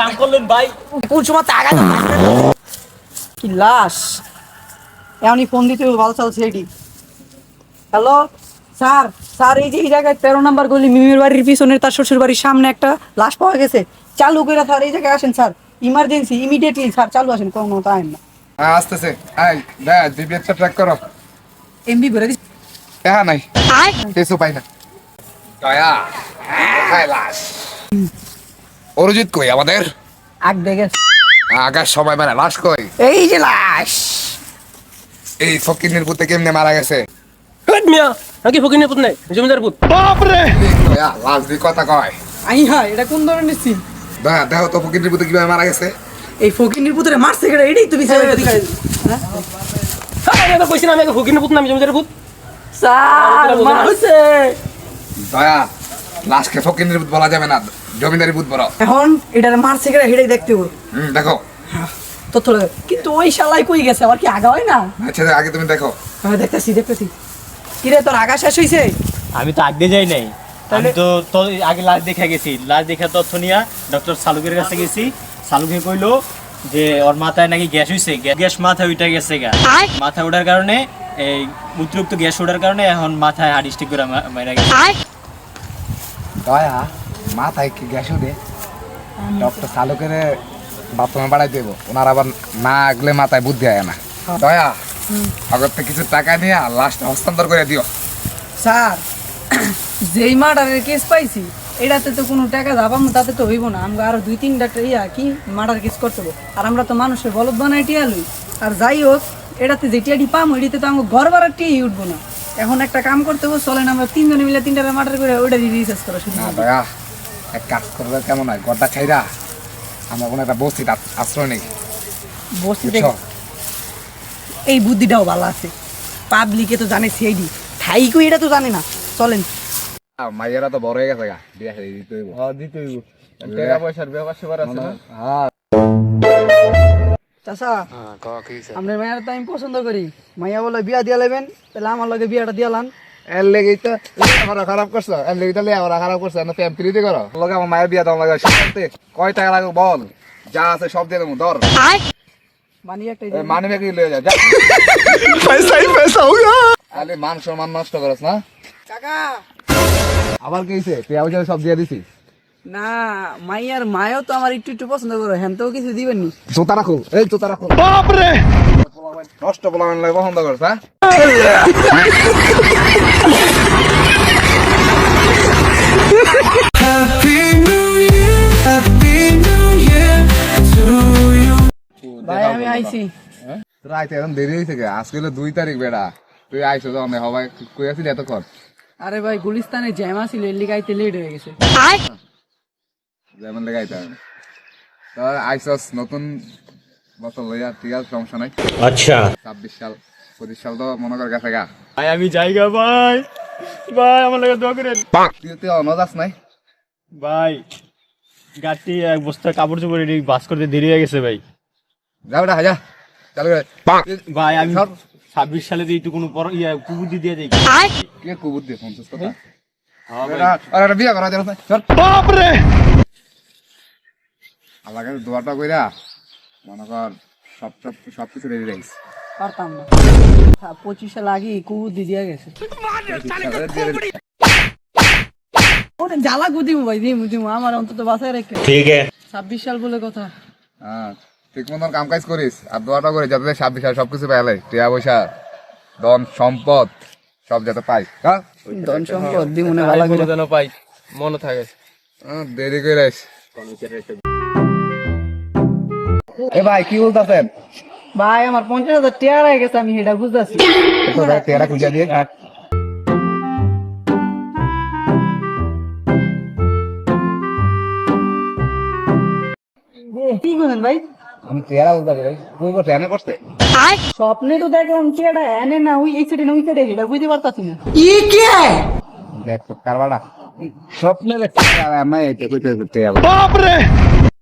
কাম করলেন ভাই? কোন সময় টাকা কি লাশ। এমনই ফোন দিতে ভালো চলছে এটি। হ্যালো? স্যার স্যার এই যে এই জায়গায় তেরো নাম্বার গলি মিমির বাড়ির পিছনে তার শ্বশুর বাড়ির সামনে একটা লাশ পাওয়া গেছে। চালু করে স্যার এই জায়গায় আসেন স্যার। ইমার্জেন্সি ইমিডিয়েটলি স্যার চালু আসেন কোনো টাইম না। হ্যাঁ আসতেছে। এই দে জিপিএসটা ট্র্যাক করো। এমবি ভরে দিস হ্যাঁ নাই। কিছু পাই না। দয়া। কোথায় লাশ। অরিজিৎ কই আমাদের? আগ দেখে আগার সময় মানে লাশ কই? এই যে লাশ। এই ফকিনের পুতে কেমনে মারা গেছে। হেট মিয়া নাকি ফকির নিয়ে পুত নাই? জমিদার পুত এই দয়া লাশ দিয়ে কথা কয়। আই হ্যাঁ এটা কোন ধরনের সিন দয়া দেখো তো ফকিনের পুতে কীভাবে মারা গেছে। এই ফকিনির পুত্রে মারছে কেটে এটাই তো বিচার হ্যাঁ? হ্যাঁ আমি তো কইছি না আমি নিয়ে পুত না আমি জমিদার পুত স্যার মারছে দয়া লাশকে ফকিনের পুত বলা যাবে না জমিদারি পুত বড় এখন এটার মারছে কেটে হেটাই দেখতে হবে হুম দেখো। তথ্য লাগে কিন্তু ওই শালাই কই গেছে? আবার কি আগা হয় না? আচ্ছা আগে তুমি দেখো। আমি দেখতেছি দেখতেছি। কিরে তোর আগা শেষ হইছে? আমি তো আগে যাই নাই। আমি তো তো আগে লাশ দেখে গেছি। লাশ দেখা তথ্য নিয়ে ডক্টর সালুকের কাছে গেছি। সালুকে কইলো যে ওর মাথায় নাকি গ্যাস হইছে। গ্যাস মাথায় উঠে গেছে গা। মাথা ওঠার কারণে এই অতিরিক্ত গ্যাস ওঠার কারণে এখন মাথায় হার্ট স্ট্রোক করে মারা গেছে। দয়া মাথায় কি গ্যাস উঠে? ডক্টর চালকের বাথরুমে বাড়াই দেবো। ওনার আবার না আগলে মাথায় বুদ্ধি হয় না। দয়া আগর থেকে কিছু টাকা নিয়ে লাস্ট হস্তান্তর করে দিও। স্যার যেই মার্ডারের কেস পাইছি এটাতে তো কোনো টাকা যাবাম তাতে তো হইব না। আমরা আরও দুই তিনটা ইয়া কি মার্ডার কেস করতে হবে আর আমরা তো মানুষের বলদ বানাই টিয়া লই। আর যাই হোক এটাতে যে টিয়াটি পাম এটিতে তো আমার ঘর ভাড়ার টিয়াই উঠবো না। এখন একটা কাম করতে হবে চলেন আমরা তিনজনে মিলে তিনটা মার্ডার করে ওইটা দিয়ে রিসার্চ করা শুরু না করি। দয়া এক কাজ করবে কেমন হয়? গড্ডা ছাইরা আমরা কোনো একটা বস্তিতে আশ্রয় নেই। বস্তিতে এই বুদ্ধিটাও ভালো আছে। পাবলিকে তো জানে সেইডি ঠাইকো এটা তো জানে না। চলেন। মাইয়েরা তো বড় হয়ে গেছে গা। বিয়া দিতে হইব। হ্যাঁ দিতে হইব। টাকা পয়সার ব্যাপার সেবার আছে না? হ্যাঁ। চাচা আপনার মায়ের তো আমি পছন্দ করি। মাইয়া বলে বিয়া দিয়া লেবেন তাহলে আমার লগে বিয়াটা দিয়ালান এর লেগেই তো লেখাপড়া খারাপ করছ এর লেগেই তো লেখাপড়া খারাপ করছ না প্রেম প্রীতি করো। লগে আমার মায়ের বিয়া দাম লাগে সত্যি কয় টাকা লাগবে বল যা আছে সব দিয়ে দেবো ধর। মানি একটা এ, মানি ব্যাগ লয়ে যা যা। আরে মান সম্মান নষ্ট করছ না? কাকা আবার কি হইছে? সব দিয়ে দিছিস না মাইয়ার মায়ও তো আমার একটু একটু পছন্দ করে হ্যান তো কিছু দিবেন নি। জুতা রাখো এই জুতা রাখো। বাপরে! নষ্ট লাগে পছন্দ করছ হ্যাঁ? ভাই আমি আইছি। রাইতে এখন দেরি হয়েছে আজকে হলো দুই তারিখ বেড়া। তুই আইসো যখন হবাই কই আসিলি এতক্ষণ? আরে ভাই গুলিস্তানে জ্যামা ছিল এর লিগে আইতে লেট হয়ে গেছে। যেমন লেগাইতে হবে। তো আইসস নতুন বছর লইয়া ঠিক আছে সমস্যা নাই। আচ্ছা। ছাব্বিশ সাল পঁচিশ সাল তো মনে কর গেছে গা। ভাই আমি যাইগা ভাই। ভাই আমার লাগে দোয়া করেন। তুই তুই অনজাস নাই? ভাই গাড়ি এক বস্তা কাপড় চোপড় এটি বাস করতে দেরি হয়ে গেছে ভাই। যা বেটা যা চালু করে। ভাই আমি। ছাব্বিশ সালে দিয়ে একটু কোনো পর ইয়া কুকুতি দিয়ে যাই। কে দিয়ে পঞ্চাশ কথা? বেটা, বিয়া করা যাবে আল্লাহকে দোয়াটা কইরা মনে কর সব সব সব কিছু রেডি রাখিস। পারতাম না। হ্যাঁ, পঁচিশ দিয়ে দিয়া গেছে। জ্বালা ভাই দিমু দিমু আমার অন্তত বাসায় রেখে। ঠিক আছে। ছাব্বিশ সাল বলে কথা। হ্যাঁ ঠিক মতন কাম কাজ করিস আর দোয়াটা করে যাতে ছাব্বিশ সাল সব কিছু পাইলে টিয়া পয়সা ধন সম্পদ সব যাতে পাই। হ্যাঁ? ধন সম্পদ দিমুনে ভালো করে। যেন পাই মনে থাকে। হ্যাঁ, দেরি করে আইস এ ভাই কি বলতেছেন? ভাই আমার পঞ্চাশ হাজার টেয়ার হয়ে গেছে আমি এটা বুঝতেছি। তেরা খুঁজা দিয়ে কি করেন ভাই? আমি তেরা বলতে ভাই তুই করতে এনে করতে? স্বপ্নে তো দেখলাম চেয়ারটা এনে না ওই এই সাইডে না ওই সাইডে এটা বুঝতে পারতাছি না। দেখ তো কারবাটা স্বপ্নে দেখতে আমি এটা কইতে করতে যাব